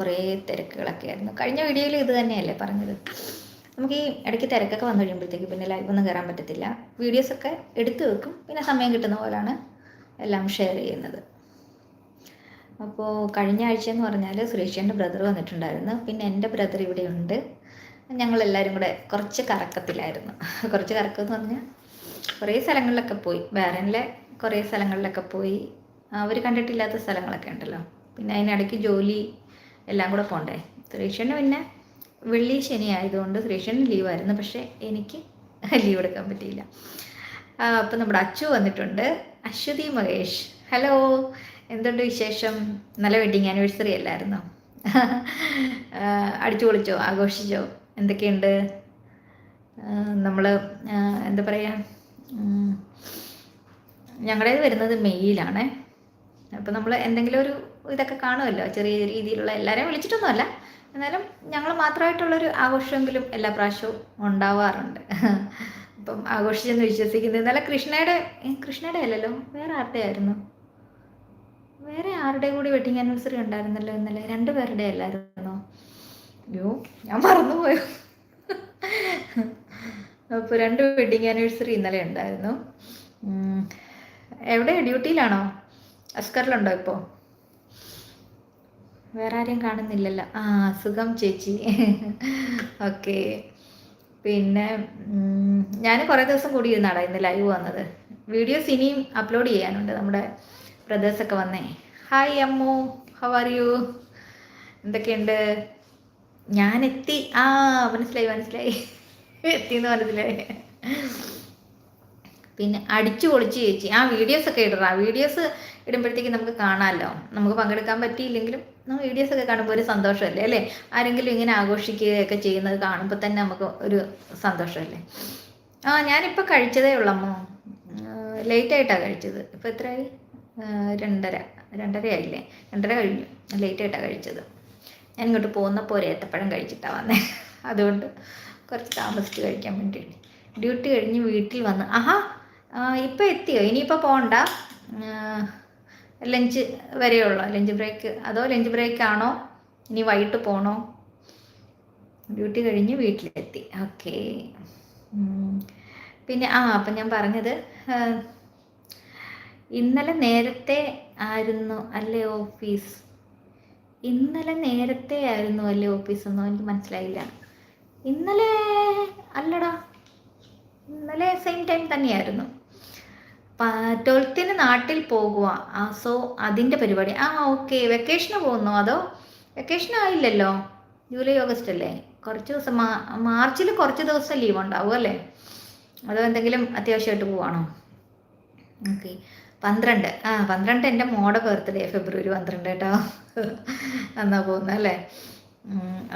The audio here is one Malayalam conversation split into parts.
കുറേ തിരക്കുകളൊക്കെ ആയിരുന്നു. കഴിഞ്ഞ വീഡിയോയിൽ ഇത് തന്നെയല്ലേ പറഞ്ഞത്. നമുക്ക് ഈ ഇടയ്ക്ക് തിരക്കൊക്കെ വന്നു കഴിയുമ്പോഴത്തേക്ക് പിന്നെ ലൈവ് ഒന്നും കയറാൻ പറ്റത്തില്ല. വീഡിയോസൊക്കെ എടുത്തു വെക്കും. പിന്നെ സമയം കിട്ടുന്ന പോലാണ് എല്ലാം ഷെയർ ചെയ്യുന്നത്. അപ്പോൾ കഴിഞ്ഞ ആഴ്ച എന്ന് പറഞ്ഞാൽ സുരേഷിന്റെ ബ്രദർ വന്നിട്ടുണ്ടായിരുന്നു. പിന്നെ എന്റെ ബ്രദർ ഇവിടെ ഉണ്ട്. ഞങ്ങളെല്ലാവരും കൂടെ കുറച്ച് കറക്കത്തിലായിരുന്നു. കുറച്ച് കറക്കം എന്ന് പറഞ്ഞാൽ കുറേ സ്ഥലങ്ങളിലൊക്കെ പോയി. ബാരനിലെ കുറേ സ്ഥലങ്ങളിലൊക്കെ പോയി. അവർ കണ്ടിട്ടില്ലാത്ത സ്ഥലങ്ങളൊക്കെ ഉണ്ടല്ലോ. പിന്നെ അതിനിടയ്ക്ക് ജോലി എല്ലാം കൂടെ പോണ്ടേ? സുരേഷന് പിന്നെ വെള്ളി ശനി ആയതുകൊണ്ട് സുരേഷന് ലീവായിരുന്നു പക്ഷേ എനിക്ക് ലീവ് എടുക്കാൻ പറ്റിയില്ല. അപ്പം നമ്മുടെ അച്ചു വന്നിട്ടുണ്ട്. അശ്വതി മഹേഷ്. ഹലോ എന്തുണ്ട് വിശേഷം? നല്ല വെഡിങ് ആനിവേഴ്സറി അല്ലായിരുന്നോ? അടിച്ചു പൊളിച്ചോ? ആഘോഷിച്ചോ? എന്തൊക്കെയുണ്ട്? നമ്മൾ എന്താ പറയുക ഞങ്ങളുടേത് വരുന്നത് മെയ്യിലാണേ. അപ്പോൾ നമ്മൾ എന്തെങ്കിലും ഒരു ഇതൊക്കെ കാണുമല്ലോ? ചെറിയ രീതിയിലുള്ള എല്ലാവരെയും വിളിച്ചിട്ടൊന്നുമല്ല. എന്നാലും ഞങ്ങൾ മാത്രമായിട്ടുള്ളൊരു ആഘോഷമെങ്കിലും എല്ലാ പ്രാവശ്യവും ഉണ്ടാവാറുണ്ട്. അപ്പം ആഘോഷിച്ചെന്ന് വിശ്വസിക്കുന്നത് ഇന്നലെ കൃഷ്ണയുടെ കൃഷ്ണയുടെ അല്ലല്ലോ? വേറെ ആരുടെ ആയിരുന്നു? വേറെ ആരുടെ കൂടി വെഡിങ് ആനിവേഴ്സറി ഉണ്ടായിരുന്നല്ലോ ഇന്നലെ? രണ്ടു പേരുടെ അല്ലായിരുന്നോ? അയ്യോ ഞാൻ മറന്നുപോയോ. അപ്പോൾ രണ്ട് വെഡിങ് ആനിവേഴ്സറി ഇന്നലെ ഉണ്ടായിരുന്നു. എവിടെ? ഡ്യൂട്ടിയിലാണോ? അസ്കറിലുണ്ടോ ഇപ്പോൾ? വേറെ ആരെയും കാണുന്നില്ലല്ലോ. ആ സുഖം ചേച്ചി. ഓക്കെ. പിന്നെ ഞാൻ കുറേ ദിവസം കൂടി ഇരുന്നാടാ ഇന്ന് ലൈവ് വന്നത്. വീഡിയോസ് ഇനിയും അപ്ലോഡ് ചെയ്യാനുണ്ട് നമ്മുടെ ബ്രദേഴ്സൊക്കെ വന്നേ. Hi Ammu. How are you എന്തൊക്കെയുണ്ട്? ഞാൻ എത്തി. ആ മനസ്സിലായി മനസ്സിലായി. എത്തി എന്ന് മനസ്സിലായി. പിന്നെ അടിച്ചു പൊളിച്ച് ചേച്ചി. ആ വീഡിയോസ് ഒക്കെ ഇടറ. വീഡിയോസ് ഇടുമ്പോഴത്തേക്ക് നമുക്ക് കാണാമല്ലോ നമുക്ക് പങ്കെടുക്കാൻ പറ്റിയില്ലെങ്കിലും നമ്മൾ വീഡിയോസ് ഒക്കെ കാണുമ്പോൾ ഒരു സന്തോഷമല്ലേ അല്ലേ? ആരെങ്കിലും ഇങ്ങനെ ആഘോഷിക്കുകയൊക്കെ ചെയ്യുന്നത് കാണുമ്പോൾ തന്നെ നമുക്ക് ഒരു സന്തോഷമല്ലേ? ആ ഞാനിപ്പോൾ കഴിച്ചതേ ഉള്ളമ്മോ ലേറ്റായിട്ടാണ് കഴിച്ചത്. ഇപ്പോൾ എത്രയായി? രണ്ടര. രണ്ടര ആയില്ലേ? രണ്ടര കഴിഞ്ഞു. ലേറ്റായിട്ടാണ് കഴിച്ചത്. ഞാൻ ഇങ്ങോട്ട് പോകുന്നപ്പോൾ ഒരു ഏത്തപ്പഴം കഴിച്ചിട്ടാണ് വന്നേ. അതുകൊണ്ട് കുറച്ച് താമസിച്ച് കഴിക്കാൻ വേണ്ടിയിട്ട്. ഡ്യൂട്ടി കഴിഞ്ഞ് വീട്ടിൽ വന്ന് ആഹാ ഇപ്പം എത്തിയോ? ഇനിയിപ്പോൾ പോകണ്ട ലഞ്ച് വരെയുള്ളോ? Lunch break. അതോ ലഞ്ച് ബ്രേക്ക് ആണോ ഇനി വൈകിട്ട് പോണോ? ഡ്യൂട്ടി കഴിഞ്ഞ് വീട്ടിലെത്തി. ഓക്കെ. പിന്നെ ആ അപ്പം ഞാൻ പറഞ്ഞത് ഇന്നലെ നേരത്തെ ആയിരുന്നു അല്ലേ ഓഫീസ്? ഇന്നലെ നേരത്തെ ആയിരുന്നു അല്ലേ ഓഫീസ് എന്നോ എനിക്ക് മനസ്സിലായില്ല. ഇന്നലെ അല്ലടാ. ഇന്നലെ സെയിം ടൈം തന്നെയായിരുന്നു. ട്വൽത്തിന് നാട്ടിൽ പോകുക ആ സോ അതിന്റെ പരിപാടി. ആ ഓക്കെ വെക്കേഷന് പോകുന്നു അതോ? വെക്കേഷൻ ആയില്ലല്ലോ. ജൂലൈ ഓഗസ്റ്റ് അല്ലേ? കുറച്ച് ദിവസം മാർച്ചിൽ കുറച്ച് ദിവസം ലീവ് ഉണ്ടാവും അല്ലേ? അതോ എന്തെങ്കിലും അത്യാവശ്യമായിട്ട് പോവാണോ? ഓക്കെ പന്ത്രണ്ട്. ആ പന്ത്രണ്ട് എന്റെ മോടെ ബർത്ത്ഡേ ഫെബ്രുവരി പന്ത്രണ്ട് കേട്ടോ. എന്നാ പോകുന്നത് അല്ലേ?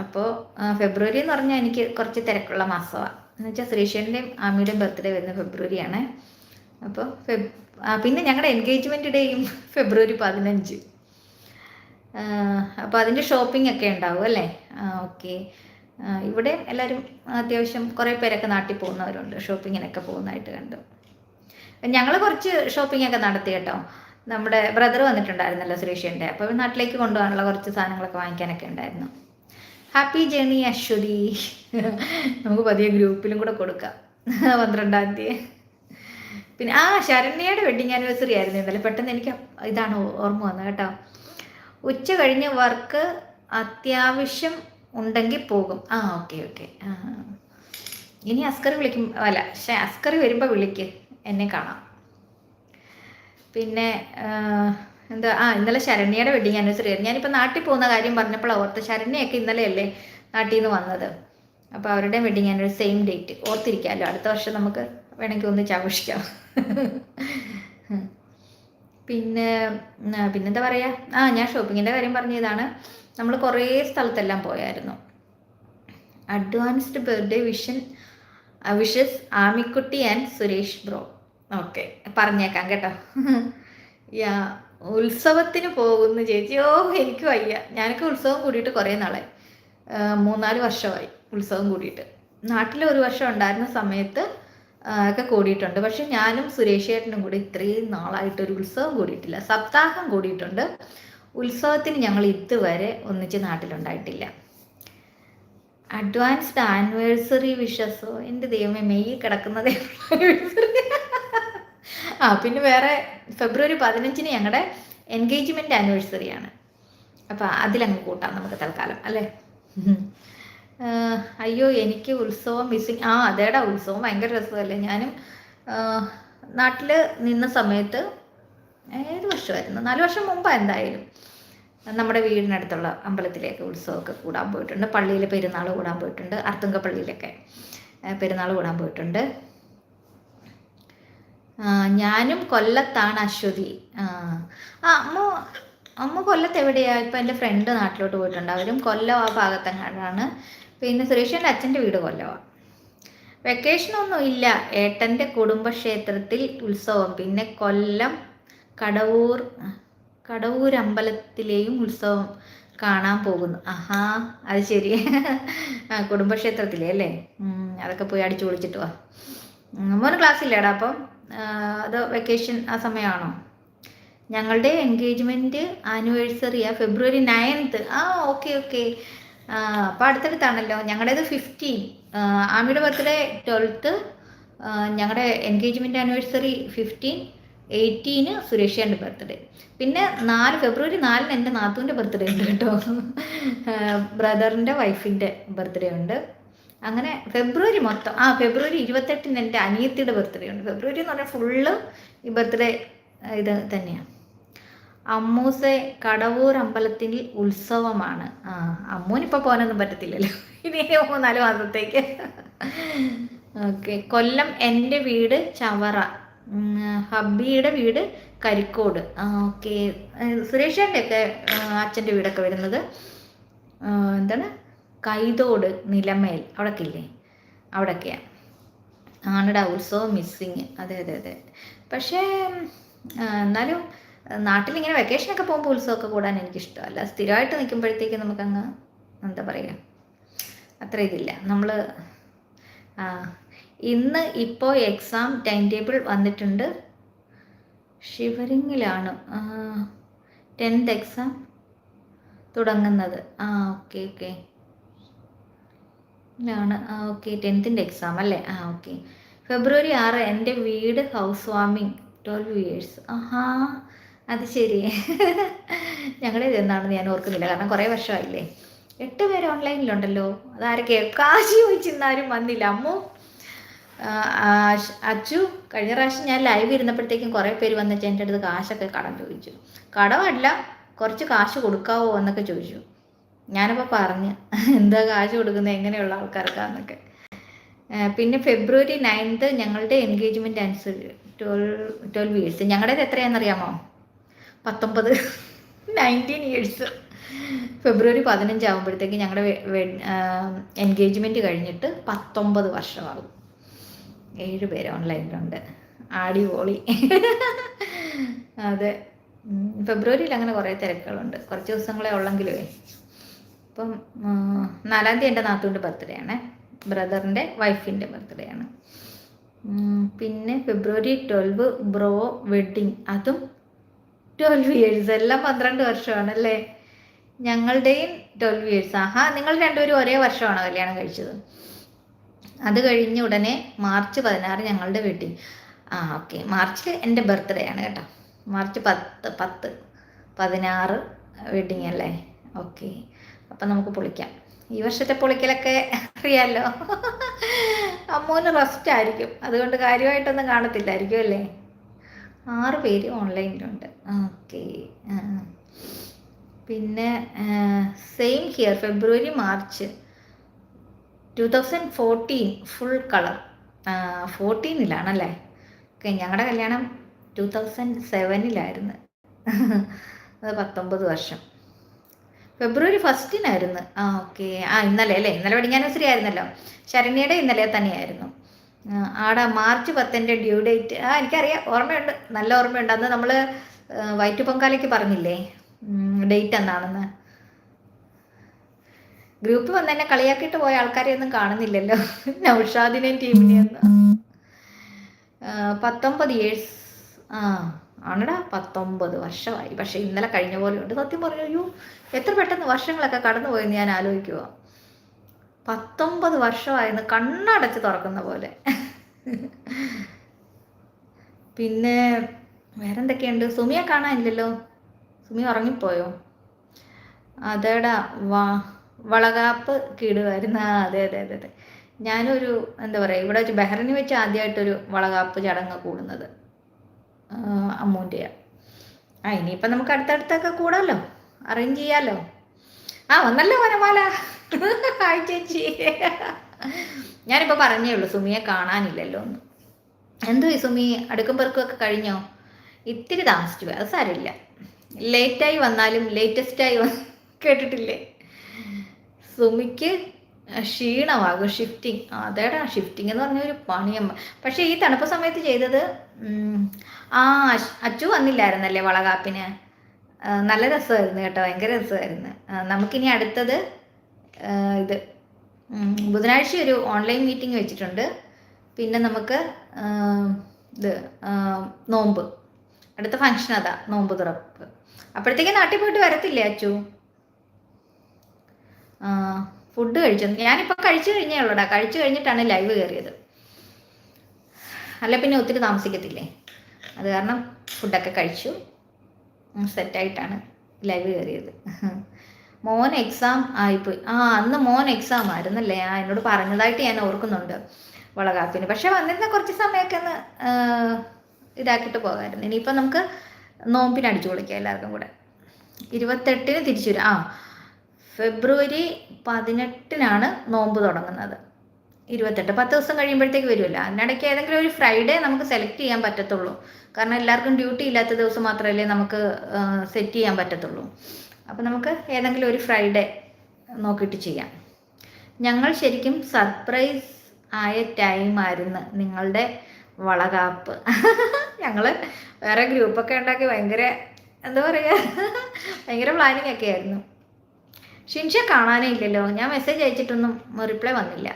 അപ്പോൾ ഫെബ്രുവരി എന്ന് പറഞ്ഞാൽ എനിക്ക് കുറച്ച് തിരക്കുള്ള മാസമാണ് എന്ന് വെച്ചാൽ ശ്രീശേന്റെയും ആമിയുടെയും ബർത്ത്ഡേ വരുന്ന ഫെബ്രുവരിയാണ്. അപ്പോൾ ഫെബ് പിന്നെ ഞങ്ങളുടെ എൻഗേജ്മെന്റ് ഡേയും ഫെബ്രുവരി പതിനഞ്ച്. അപ്പോൾ അതിന്റെ ഷോപ്പിംഗ് ഒക്കെ ഉണ്ടാവും അല്ലേ? ഓക്കെ ഇവിടെ എല്ലാവരും അത്യാവശ്യം കുറേ പേരൊക്കെ നാട്ടിൽ പോകുന്നവരുണ്ട് ഷോപ്പിങ്ങിനൊക്കെ പോകുന്നതായിട്ട് കണ്ടു. ഞങ്ങൾ കുറച്ച് ഷോപ്പിംഗ് ഒക്കെ നടത്തി കേട്ടോ. നമ്മുടെ ബ്രദർ വന്നിട്ടുണ്ടായിരുന്നല്ലോ സുരേഷിന്റെ അപ്പോൾ നാട്ടിലേക്ക് കൊണ്ടുപോകാനുള്ള കുറച്ച് സാധനങ്ങളൊക്കെ വാങ്ങിക്കാനൊക്കെ ഉണ്ടായിരുന്നു. Happy journey Aswathi. നമുക്ക് പതിയെ ഗ്രൂപ്പിലും കൂടെ കൊടുക്കാം. പന്ത്രണ്ടാം തീയതി. പിന്നെ ആ ശരണ്യയുടെ വെഡിങ് ആനിവേഴ്സറി ആയിരുന്നു ഇന്നലെ. പെട്ടെന്ന് എനിക്ക് ഇതാണ് ഓർമ്മ വന്നത് കേട്ടോ. ഉച്ച കഴിഞ്ഞ് വർക്ക് അത്യാവശ്യം ഉണ്ടെങ്കിൽ പോകും. ആ ഓക്കെ ഓക്കെ ഇനി അസ്കർ വിളിക്കും അല്ല പക്ഷേ അസ്കർ വരുമ്പോൾ വിളിക്ക്. എന്നെ കാണാം. പിന്നെ എന്താ ആ ഇന്നലെ ശരണ്യയുടെ വെഡിങ് ആനിവേഴ്സറി ആയിരുന്നു. ഞാനിപ്പോൾ നാട്ടിൽ പോകുന്ന കാര്യം പറഞ്ഞപ്പോൾ ഓർത്ത് ശരണ്യൊക്കെ ഇന്നലെയല്ലേ നാട്ടിൽ നിന്ന് വന്നത്. അപ്പോൾ അവരുടെ വെഡിങ് ആനിവേഴ്സറി സെയിം ഡേറ്റ് ഓർത്തിരിക്കാമല്ലോ അടുത്ത വർഷം നമുക്ക് വേണമെങ്കിൽ ഒന്നിച്ച് ആഘോഷിക്കാം പിന്നെ പിന്നെന്താ പറയുക ആ ഞാൻ ഷോപ്പിങ്ങിന്റെ കാര്യം പറഞ്ഞതാണ്. നമ്മൾ കുറേ സ്ഥലത്തെല്ലാം പോയായിരുന്നു. അഡ്വാൻസ്ഡ് ബർത്ത്ഡേ വിഷൻ വിഷസ് ആമിക്കുട്ടി ആൻഡ് സുരേഷ് ബ്രോ. ഓക്കെ പറഞ്ഞേക്കാം കേട്ടോ. യാ ഉത്സവത്തിന് പോകുന്നു ചേച്ചി. ഓ എനിക്ക് വയ്യ. ഞാനൊക്കെ ഉത്സവം കൂടിയിട്ട് കുറേ നാളെ മൂന്നാൽ വർഷമായി ഉത്സവം കൂടിയിട്ട്. നാട്ടിൽ ഒരു വർഷം ഉണ്ടായിരുന്ന സമയത്ത് ഒക്കെ കൂടിയിട്ടുണ്ട്. പക്ഷെ ഞാനും സുരേഷ് ചേട്ടനും കൂടി ഇത്രയും നാളായിട്ട് ഒരു ഉത്സവം കൂടിയിട്ടില്ല. സപ്താഹം കൂടിയിട്ടുണ്ട്. ഉത്സവത്തിന് ഞങ്ങൾ ഇതുവരെ ഒന്നിച്ച് നാട്ടിലുണ്ടായിട്ടില്ല. അഡ്വാൻസ്ഡ് ആനിവേഴ്സറി വിഷസോ എന്റെ ദൈവമേ മെയ് കിടക്കുന്നത് ആ പിന്നെ വേറെ ഫെബ്രുവരി പതിനഞ്ചിന് ഞങ്ങളുടെ എൻഗേജ്മെന്റ് ആനിവേഴ്സറിയാണ് അപ്പോൾ അതിലങ്ങ് കൂട്ടാം നമുക്ക് തൽക്കാലം അല്ലേ? അയ്യോ എനിക്ക് ഉത്സവം മിസ്സിങ് ആ അതേടാ ഉത്സവം ഭയങ്കര രസമല്ലേ? ഞാനും നാട്ടിൽ നിന്ന സമയത്ത് ഏത് വർഷമായിരുന്നു? നാല് വർഷം മുമ്പ് എന്തായാലും നമ്മുടെ വീടിനടുത്തുള്ള അമ്പലത്തിലേക്ക് ഉത്സവമൊക്കെ കൂടാൻ പോയിട്ടുണ്ട്. പള്ളിയിൽ പെരുന്നാൾ കൂടാൻ പോയിട്ടുണ്ട്. അർത്തുങ്ക പള്ളിയിലൊക്കെ പെരുന്നാൾ കൂടാൻ പോയിട്ടുണ്ട്. ഞാനും കൊല്ലത്താണ് അശ്വതി. ആ അമ്മ അമ്മ കൊല്ലത്ത് എവിടെയാ ഇപ്പം എന്റെ ഫ്രണ്ട് നാട്ടിലോട്ട് പോയിട്ടുണ്ട്. അവരും കൊല്ലം ആ ഭാഗത്തെങ്ങാണ്ടാണ്. പിന്നെ സുരേഷിന്റെ അച്ഛന്റെ വീട് കൊല്ലമാണ് വെക്കേഷനൊന്നും ഇല്ല. ഏട്ടന്റെ കുടുംബക്ഷേത്രത്തിൽ ഉത്സവം. പിന്നെ കൊല്ലം കടവൂർ കടവൂർ അമ്പലത്തിലെയും ഉത്സവം കാണാൻ പോകുന്നു. ആഹാ അത് ശരി. കുടുംബക്ഷേത്രത്തിലെ അല്ലേ? അതൊക്കെ പോയി അടിച്ചു പൊളിച്ചിട്ട് വാ. മോന് ക്ലാസ് ഇല്ലേടാ അപ്പം? അത് വെക്കേഷൻ ആ സമയമാണോ? ഞങ്ങളുടെ എൻഗേജ്മെന്റ് ആനിവേഴ്സറിയാ ഫെബ്രുവരി നയൻത്ത് ആ ഓക്കെ ഓക്കെ അപ്പോൾ അടുത്തടുത്താണല്ലോ. ഞങ്ങളുടേത് ഫിഫ്റ്റീൻ ആമിയുടെ ബർത്ത്ഡേ ട്വൽത്ത് ഞങ്ങളുടെ എൻഗേജ്മെന്റ് ആനിവേഴ്സറി ഫിഫ്റ്റീൻ എയ്റ്റീന് സുരേഷിന്റെ ബർത്ത്ഡേ പിന്നെ നാല് ഫെബ്രുവരി നാലിന് എന്റെ നാത്തൂന്റെ ബർത്ത്ഡേ ഉണ്ട് കേട്ടോ. ബ്രദറിന്റെ വൈഫിന്റെ ബർത്ത്ഡേ ഉണ്ട്. അങ്ങനെ ഫെബ്രുവരി മൊത്തം ആ ഫെബ്രുവരി ഇരുപത്തെട്ടിന് എന്റെ അനിയത്തിയുടെ ബർത്ത്ഡേ ഉണ്ട്. ഫെബ്രുവരി എന്ന് പറഞ്ഞാൽ ഫുള്ള് ഈ ബർത്ത്ഡേ ഇത് തന്നെയാണ് അമ്മൂസെ കടവൂർ അമ്പലത്തിൽ ഉത്സവമാണ്. ആ അമ്മൂനിപ്പോൾ പോകാനൊന്നും പറ്റത്തില്ലല്ലോ. ഇനി മൂന്നാൽ മാസത്തേക്ക്. ഓക്കെ കൊല്ലം എന്റെ വീട് ചവറ. ഹബ്ബിയുടെ വീട് കരിക്കോട്. ഓക്കെ. സുരേഷന്റെ ഒക്കെ അച്ഛന്റെ വീടൊക്കെ വരുന്നത് എന്താണ്? കൈതോട് നിലമേൽ. അവിടെയൊക്കെ ഇല്ലേ അവിടെയൊക്കെയാണ് ആണടാ ഉത്സവം മിസ്സിങ്. അതെ അതെ അതെ. പക്ഷേ എന്നാലും നാട്ടിലിങ്ങനെ വെക്കേഷനൊക്കെ പോകുമ്പോൾ ഉത്സവമൊക്കെ കൂടാൻ എനിക്ക് എനിക്കിഷ്ടമല്ല സ്ഥിരമായിട്ട് നിൽക്കുമ്പോഴത്തേക്ക് നമുക്കങ്ങ് എന്താ പറയുക അത്ര ഇതില്ല. നമ്മൾ ഇന്ന് ഇപ്പോൾ എക്സാം ടൈം ടേബിൾ വന്നിട്ടുണ്ട് ഷിവറിങ്ങിലാണ് ടെൻത്ത് എക്സാം തുടങ്ങുന്നത്. ആ ഓക്കെ ഓക്കെ ാണ് ആ ഓക്കെ ടെൻത്തിന്റെ എക്സാം അല്ലേ? ആ ഓക്കെ ഫെബ്രുവരി ആറ് എന്റെ വീട് ഹൗസ് വാമിങ് ട്വൽവ് ഇയേഴ്സ് ആഹാ. അത് ശരി. ഞങ്ങൾ ഇതെന്നാണെന്ന് ഞാൻ ഓർക്കുന്നില്ല. കാരണം കുറേ വർഷമായില്ലേ. എട്ട് പേര് ഓൺലൈനിലുണ്ടല്ലോ. അതാരൊക്കെ കാശി ചോദിച്ചിരുന്നാരും വന്നില്ല. അമ്മു അച്ചു കഴിഞ്ഞ പ്രാവശ്യം ഞാൻ ലൈവ് ഇരുന്നപ്പോഴത്തേക്കും കുറേ പേര് വന്നിട്ട് എന്റെ അടുത്ത് കാശൊക്കെ കടം ചോദിച്ചു. കടമല്ല കുറച്ച് കാശ് കൊടുക്കാവോ എന്നൊക്കെ ചോദിച്ചു. ഞാനിപ്പോൾ പറഞ്ഞു എന്താ കാശ് കൊടുക്കുന്നത് എങ്ങനെയുള്ള ആൾക്കാർക്കാന്നൊക്കെ. പിന്നെ ഫെബ്രുവരി നയൻത്ത് ഞങ്ങളുടെ എൻഗേജ്മെന്റ് അനുസരിച്ച് ട്വൽവ് ട്വൽവ് ഇയേഴ്സ് ഞങ്ങളുടേത് എത്രയാണെന്നറിയാമോ? പത്തൊമ്പത്. നയന്റീൻ ഇയേഴ്സ് ഫെബ്രുവരി പതിനഞ്ചാകുമ്പോഴത്തേക്ക് ഞങ്ങളുടെ എൻഗേജ്മെന്റ് കഴിഞ്ഞിട്ട് പത്തൊമ്പത് വർഷമാകും ഏഴ് പേര് ഓൺലൈനിലുണ്ട് ആടിപൊളി അതെ. ഫെബ്രുവരിയിൽ അങ്ങനെ കുറേ തിരക്കുകളുണ്ട്. കുറച്ച് ദിവസങ്ങളെ ഉള്ളെങ്കിലേ ഇപ്പം നാലാം തീയതി എന്റെ നാത്തുവിന്റെ ബർത്ത്ഡേ ആണ്. ബ്രദറിന്റെ വൈഫിന്റെ ബർത്ത്ഡേ ആണ്. പിന്നെ ഫെബ്രുവരി ട്വൽവ് ബ്രോ വെഡ്ഡിങ് അതും ട്വൽവ് ഇയേഴ്സ് എല്ലാം പന്ത്രണ്ട് വർഷമാണല്ലേ? ഞങ്ങളുടെയും ട്വൽവ് ഇയേഴ്സ് ആഹാ നിങ്ങൾ രണ്ടുപേരും ഒരേ വർഷമാണ് കല്യാണം കഴിച്ചത്? അത് കഴിഞ്ഞ ഉടനെ മാർച്ച് പതിനാറ് ഞങ്ങളുടെ വീട്ടിൽ ആ ഓക്കെ മാർച്ചിൽ എന്റെ ബർത്ത്ഡേ ആണ് കേട്ടോ. മാർച്ച് പത്ത് പത്ത് പതിനാറ് വെഡിങ് അല്ലേ? ഓക്കെ അപ്പം നമുക്ക് പൊളിക്കാം. ഈ വർഷത്തെ പൊളിക്കലൊക്കെ അറിയാമല്ലോ അമ്മൂന് റെസ്റ്റ് ആയിരിക്കും. അതുകൊണ്ട് കാര്യമായിട്ടൊന്നും കാണത്തില്ലായിരിക്കും അല്ലേ? ആറ് പേര് ഓൺലൈനിലുണ്ട്. ഓക്കെ. പിന്നെ same here February March two thousand fourteen full colour ഫോർട്ടീനിലാണല്ലേ okay ഞങ്ങളുടെ കല്യാണം ടു തൗസൻഡ് സെവനിലായിരുന്നു അത് പത്തൊമ്പത് വർഷം. ഫെബ്രുവരി ഫസ്റ്റിനായിരുന്നു ആ ഓക്കെ. ആ ഇന്നലെ അല്ലേ? ഇന്നലെ വെടിഞ്ഞാനശ്രീ ആയിരുന്നല്ലോ. ശരണ്യയുടെ ഇന്നലെ തന്നെയായിരുന്നു. ആടെ മാർച്ച് പത്തിന്റെ ഡ്യൂ ഡേറ്റ്. ആ എനിക്കറിയാം. ഓർമ്മയുണ്ട്. നല്ല ഓർമ്മയുണ്ട്. അന്ന് നമ്മൾ വൈറ്റ് പൊങ്കാലയ്ക്ക് പറഞ്ഞില്ലേ? ഡേറ്റ് എന്താണെന്ന് ഗ്രൂപ്പ് വന്ന് എന്നെ കളിയാക്കിയിട്ട് പോയ ആൾക്കാരെ ഒന്നും കാണുന്നില്ലല്ലോ. നൗഷാദിനെയും ടീമിനെയും പത്തൊമ്പത് ഇയേഴ്സ് ആ ആണടാ പത്തൊമ്പത് വർഷമായി. പക്ഷേ ഇന്നലെ കഴിഞ്ഞ പോലെ ഉണ്ട്. സത്യം പറഞ്ഞു അയ്യോ എത്ര പെട്ടെന്ന് വർഷങ്ങളൊക്കെ കടന്നു പോയെന്ന് ഞാൻ ആലോചിക്കുക പത്തൊമ്പത് വർഷമായിരുന്നു കണ്ണടച്ച് തുറക്കുന്ന പോലെ. പിന്നെ വേറെന്തൊക്കെയുണ്ട്? സുമിയെ കാണാനില്ലല്ലോ? സുമി ഉറങ്ങിപ്പോയോ? അതേടാ വാ വളകാപ്പ് കീടുമായിരുന്നു ആ അതെ അതെ അതെ അതെ. ഞാനൊരു എന്താ പറയുക ഇവിടെ വെച്ച് ബഹ്റിന് വെച്ച് ആദ്യമായിട്ടൊരു വളകാപ്പ് ചടങ്ങ് കൂടുന്നത്. അമ്മൂന്റെയാണ് ആ ഇനിയിപ്പം നമുക്ക് അടുത്തടുത്തൊക്കെ കൂടാമല്ലോ അറേഞ്ച് ചെയ്യാമല്ലോ ആ വന്നല്ലോ വനമാല. ഹായ് ചേച്ചി. ഞാനിപ്പോൾ പറഞ്ഞേ ഉള്ളൂ സുമിയെ കാണാനില്ലല്ലോ എന്ന്. എന്തോ ഈ സുമി? അടുക്കും പെറുക്കും കഴിഞ്ഞോ? ഇത്തിരി താമസിച്ചു പോയി അത് സാരമില്ല. ലേറ്റായി വന്നാലും ലേറ്റസ്റ്റായി കേട്ടിട്ടില്ലേ? സുമിക്ക് ക്ഷീണമാകും ഷിഫ്റ്റിംഗ് അതേടാ ഷിഫ്റ്റിംഗ് എന്ന് പറഞ്ഞ ഒരു പണിയമ്മ. പക്ഷേ ഈ തണുപ്പ് സമയത്ത് ചെയ്തത് ആ അച്ചു വന്നില്ലായിരുന്നല്ലേ വളകാപ്പിന്? നല്ല രസമായിരുന്നു കേട്ടോ ഭയങ്കര രസമായിരുന്നു. നമുക്കിനി അടുത്തത് ഇത്. ബുധനാഴ്ച ഒരു ഓൺലൈൻ മീറ്റിംഗ് വെച്ചിട്ടുണ്ട്. പിന്നെ നമുക്ക് ഇത് നോമ്പ്. അടുത്ത ഫങ്ഷൻ അതാ നോമ്പ് തുറപ്പ്. അപ്പോഴത്തേക്ക് നാട്ടിൽ പോയിട്ട് വരത്തില്ലേ അച്ചു? ഫുഡ് കഴിച്ചു? ഞാനിപ്പോൾ കഴിച്ചു കഴിഞ്ഞേ ഉള്ളൂടാ. കഴിച്ചു കഴിഞ്ഞിട്ടാണ് ലൈവ് കയറിയത്. അല്ല പിന്നെ ഒത്തിരി താമസിക്കത്തില്ലേ? അത് കാരണം ഫുഡൊക്കെ കഴിച്ചു. സെറ്റായിട്ടാണ് ലൈവ് കയറിയത്. മോൻ എക്സാം ആയിപ്പോയി. ആ അന്ന് മോൻ എക്സാം ആയിരുന്നല്ലേ? ആ എന്നോട് പറഞ്ഞതായിട്ട് ഞാൻ ഓർക്കുന്നുണ്ട് വളകാപ്പിന് പക്ഷെ വന്നിരുന്ന കുറച്ച് സമയമൊക്കെ ഒന്ന് ഇതാക്കിയിട്ട് പോകാമായിരുന്നു ഇനിയിപ്പോൾ നമുക്ക് നോമ്പിന് അടിച്ചു കൊടുക്കാം എല്ലാവർക്കും കൂടെ. ഇരുപത്തെട്ടിന് തിരിച്ചു വരും ആ ഫെബ്രുവരി പതിനെട്ടിനാണ് നോമ്പ് തുടങ്ങുന്നത്. ഇരുപത്തെട്ട് പത്ത് ദിവസം കഴിയുമ്പോഴത്തേക്ക് വരുമല്ലോ. അതിനിടയ്ക്ക് ഏതെങ്കിലും ഒരു ഫ്രൈഡേ നമുക്ക് സെലക്ട് ചെയ്യാൻ പറ്റത്തുള്ളൂ. കാരണം എല്ലാവർക്കും ഡ്യൂട്ടി ഇല്ലാത്ത ദിവസം മാത്രമല്ലേ നമുക്ക് സെറ്റ് ചെയ്യാൻ പറ്റത്തുള്ളൂ. അപ്പോൾ നമുക്ക് ഏതെങ്കിലും ഒരു ഫ്രൈഡേ നോക്കിയിട്ട് ചെയ്യാം. ഞങ്ങൾ ശരിക്കും സർപ്രൈസ് ആയ ടൈമായിരുന്നു നിങ്ങളുടെ വളകാപ്പ്. ഞങ്ങൾ വേറെ ഗ്രൂപ്പൊക്കെ ഉണ്ടാക്കി ഭയങ്കര എന്താ പറയുക ഭയങ്കര പ്ലാനിങ് ഒക്കെ ആയിരുന്നു. ഷിൻഷ കാണാനേ ഇല്ലല്ലോ. ഞാൻ മെസ്സേജ് അയച്ചിട്ടൊന്നും റിപ്ലൈ വന്നില്ല.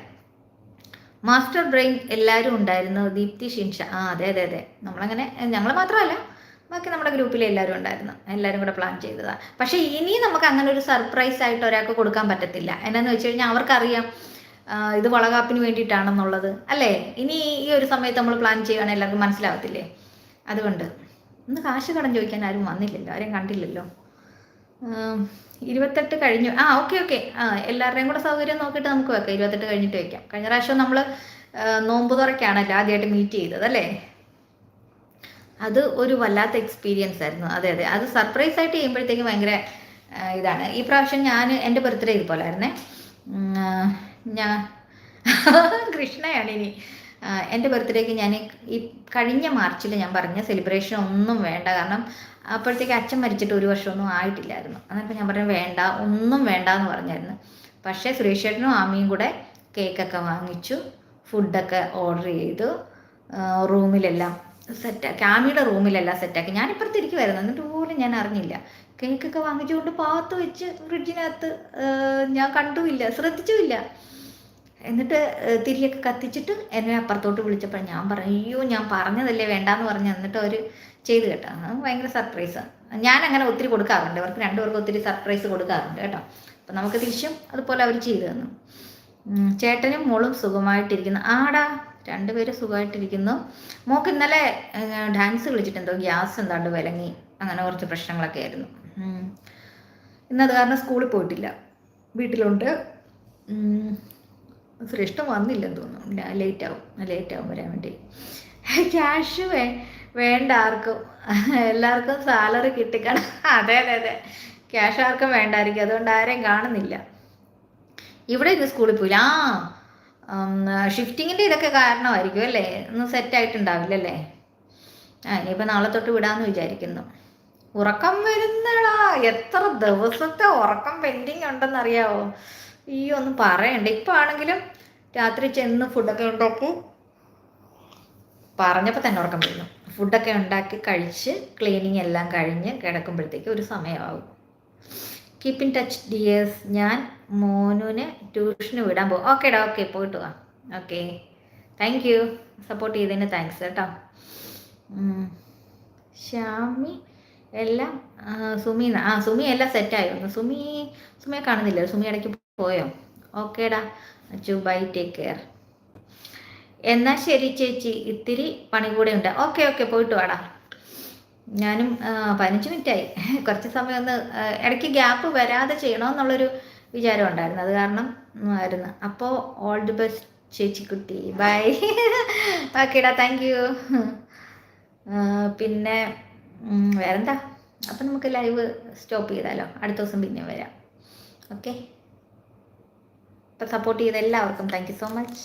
മാസ്റ്റർ ബ്രെയിൻ എല്ലാവരും ഉണ്ടായിരുന്നു. ദീപ്തി ഷിൻഷ. ആ അതെ അതെ അതെ. നമ്മളങ്ങനെ ഞങ്ങൾ മാത്രമല്ല ബാക്കി നമ്മുടെ ഗ്രൂപ്പിൽ എല്ലാവരും ഉണ്ടായിരുന്നു. എല്ലാവരും കൂടെ പ്ലാൻ ചെയ്തതാണ് പക്ഷേ ഇനി നമുക്ക് അങ്ങനെ ഒരു സർപ്രൈസ് ആയിട്ട് ഒരാൾക്ക് കൊടുക്കാൻ പറ്റത്തില്ല. എന്നാന്ന് വെച്ച് കഴിഞ്ഞാൽ അവർക്കറിയാം ഇത് വളകാപ്പിന് വേണ്ടിയിട്ടാണെന്നുള്ളത്. അല്ലേ? ഇനി ഈ ഒരു സമയത്ത് നമ്മൾ പ്ലാൻ ചെയ്യുകയാണെങ്കിൽ എല്ലാവർക്കും മനസ്സിലാവത്തില്ലേ? അതുകൊണ്ട് ഇന്ന് കാശ് കടം ചോദിക്കാൻ ആരും വന്നില്ലല്ലോ ആരും കണ്ടില്ലല്ലോ. ഇരുപത്തെട്ട് കഴിഞ്ഞു. ആ ഓക്കെ ഓക്കെ. ആ എല്ലാവരുടെയും കൂടെ സൗകര്യം നോക്കിയിട്ട് നമുക്ക് വെക്കാം. ഇരുപത്തെട്ട് കഴിഞ്ഞിട്ട് വെക്കാം. കഴിഞ്ഞ പ്രാവശ്യം നമ്മൾ നോമ്പ് തുറക്കാണല്ലോ ആദ്യമായിട്ട് മീറ്റ് ചെയ്തത് അല്ലേ? അത് ഒരു വല്ലാത്ത എക്സ്പീരിയൻസ് ആയിരുന്നു. അതെ അതെ. അത് സർപ്രൈസ് ആയിട്ട് ചെയ്യുമ്പോഴത്തേക്ക് ഭയങ്കര ഇതാണ്. ഈ പ്രാവശ്യം ഞാൻ എന്റെ ബർത്ത്ഡേ ഇതുപോലായിരുന്നേ. ഞാൻ കൃഷ്ണയാണ് ഇനി. എന്റെ ബർത്ത്ഡേക്ക് ഞാൻ ഈ കഴിഞ്ഞ മാർച്ചിൽ ഞാൻ പറഞ്ഞ സെലിബ്രേഷൻ ഒന്നും വേണ്ട. കാരണം അപ്പോഴത്തേക്ക് അച്ഛൻ മരിച്ചിട്ട് ഒരു വർഷമൊന്നും ആയിട്ടില്ലായിരുന്നു. അന്നപ്പോൾ ഞാൻ പറഞ്ഞു വേണ്ട ഒന്നും വേണ്ട എന്ന് പറഞ്ഞായിരുന്നു. പക്ഷേ സുരേഷ് ചേട്ടനും ആമിയും കൂടെ കേക്കൊക്കെ വാങ്ങിച്ചു ഫുഡൊക്കെ ഓർഡർ ചെയ്തു. റൂമിലെല്ലാം സെറ്റാക്കി ക്യാമിയുടെ റൂമിലല്ല സെറ്റാക്കി ഞാനിപ്പുറത്തിരിക്കുമായിരുന്നു എന്നിട്ട് പോലും ഞാൻ അറിഞ്ഞില്ല. കേക്കൊക്കെ വാങ്ങിച്ചുകൊണ്ട് പാത്ത് വെച്ച് ഫ്രിഡ്ജിനകത്ത് ഞാൻ കണ്ടുമില്ല ശ്രദ്ധിച്ചുമില്ല. എന്നിട്ട് തിരിയൊക്കെ കത്തിച്ചിട്ട് എന്നെ അപ്പുറത്തോട്ട് വിളിച്ചപ്പോൾ ഞാൻ പറഞ്ഞു അയ്യോ ഞാൻ പറഞ്ഞതല്ലേ വേണ്ടാന്ന് പറഞ്ഞു എന്നിട്ട് അവർ ചെയ്ത് കേട്ടോ. ഭയങ്കര സർപ്രൈസാണ് ഞാൻ അങ്ങനെ ഒത്തിരി കൊടുക്കാറുണ്ട്. അവർക്ക് രണ്ടുപേർക്കും ഒത്തിരി സർപ്രൈസ് കൊടുക്കാറുണ്ട് കേട്ടോ. അപ്പം നമുക്ക് തിരിച്ചും അതുപോലെ അവർ ചെയ്തു തന്നു. ചേട്ടനും മോളും സുഖമായിട്ടിരിക്കുന്നു. ആടാ രണ്ടുപേരും സുഖമായിട്ടിരിക്കുന്നു. മോക്ക് ഇന്നലെ ഡാൻസ് കളിച്ചിട്ടുണ്ടോ ഗ്യാസ് എന്താണ്ട് വിലങ്ങി. അങ്ങനെ കുറച്ച് പ്രശ്നങ്ങളൊക്കെ ആയിരുന്നു. ഇന്നത് കാരണം സ്കൂളിൽ പോയിട്ടില്ല. വീട്ടിലുണ്ട്. ശ്രേഷ്ഠം വന്നില്ലെന്ന് തോന്നുന്നു. ലേറ്റ് ആവും. ലേറ്റ് ആവും വരാൻ വേണ്ടി. ക്യാഷ് വേ വേണ്ട ആർക്കും. എല്ലാവർക്കും സാലറി കിട്ടിക്കണം. അതെ അതെ അതെ. ക്യാഷ് ആർക്കും വേണ്ടായിരിക്കും. അതുകൊണ്ട് ആരെയും കാണുന്നില്ല. ഇവിടെ ഇന്ന് സ്കൂളിൽ പോയില്ല. ആ ഷിഫ്റ്റിങ്ങിന്റെ ഇതൊക്കെ കാരണമായിരിക്കും അല്ലേ? ഒന്ന് സെറ്റായിട്ടുണ്ടാവില്ലല്ലേ ആ ഇനിയിപ്പോൾ നാളെ തൊട്ട് വിടാമെന്ന് വിചാരിക്കുന്നു. ഉറക്കം വരുന്നടാ. എത്ര ദിവസത്തെ ഉറക്കം പെൻഡിങ് ഉണ്ടെന്ന് അറിയാവോ ഈ ഒന്നും പറയണ്ട. ഇപ്പം ആണെങ്കിലും രാത്രി ചെന്ന് ഫുഡൊക്കെ ഉണ്ടാക്കി. പറഞ്ഞപ്പോൾ തന്നെ ഉറക്കം വരുന്നു. ഫുഡൊക്കെ ഉണ്ടാക്കി കഴിച്ച് ക്ലീനിങ് എല്ലാം കഴിഞ്ഞ് കിടക്കുമ്പോഴത്തേക്ക് ഒരു സമയമാകും കീപ്പ് ഇൻ ടച്ച് ഡിയേഴ്സ് ഞാൻ മോനുവിനെ ട്യൂഷന് വിടാൻ പോകും ഓക്കേടാ ഓക്കെ പോയിട്ട് വാ. ഓക്കെ താങ്ക് യു സപ്പോർട്ട് ചെയ്തതിന് താങ്ക്സ് കേട്ടോ. ഷാമി എല്ലാം സുമി ആ സുമി എല്ലാം സെറ്റായി വന്നു. സുമി സുമിയെ കാണുന്നില്ല? സുമി ഇടയ്ക്ക് പോയോ? ഓക്കേടാ അച്ചു ബൈ ടേക്ക് കെയർ എന്നാൽ ശരി ചേച്ചി. ഇത്തിരി പണി കൂടെ ഉണ്ട്. ഓക്കെ ഓക്കെ പോയിട്ട് വാടാ. ഞാനും പതിനഞ്ച് മിനിറ്റായി. കുറച്ച് സമയം ഒന്ന് ഇടയ്ക്ക് ഗ്യാപ്പ് വരാതെ ചെയ്യണമെന്നുള്ളൊരു വിചാരം ഉണ്ടായിരുന്നു. അത് കാരണം ആയിരുന്നു. അപ്പോൾ ഓൾ ദി ബെസ്റ്റ് ചേച്ചിക്കുട്ടി. ബൈ ഓക്കേടാ താങ്ക് യു പിന്നെ വേറെന്താ? അപ്പം നമുക്ക് ലൈവ് സ്റ്റോപ്പ് ചെയ്താലോ? അടുത്ത ദിവസം പിന്നെ വരാം. ഓക്കെ അപ്പം സപ്പോർട്ട് ചെയ്ത എല്ലാവർക്കും താങ്ക് സോ മച്ച്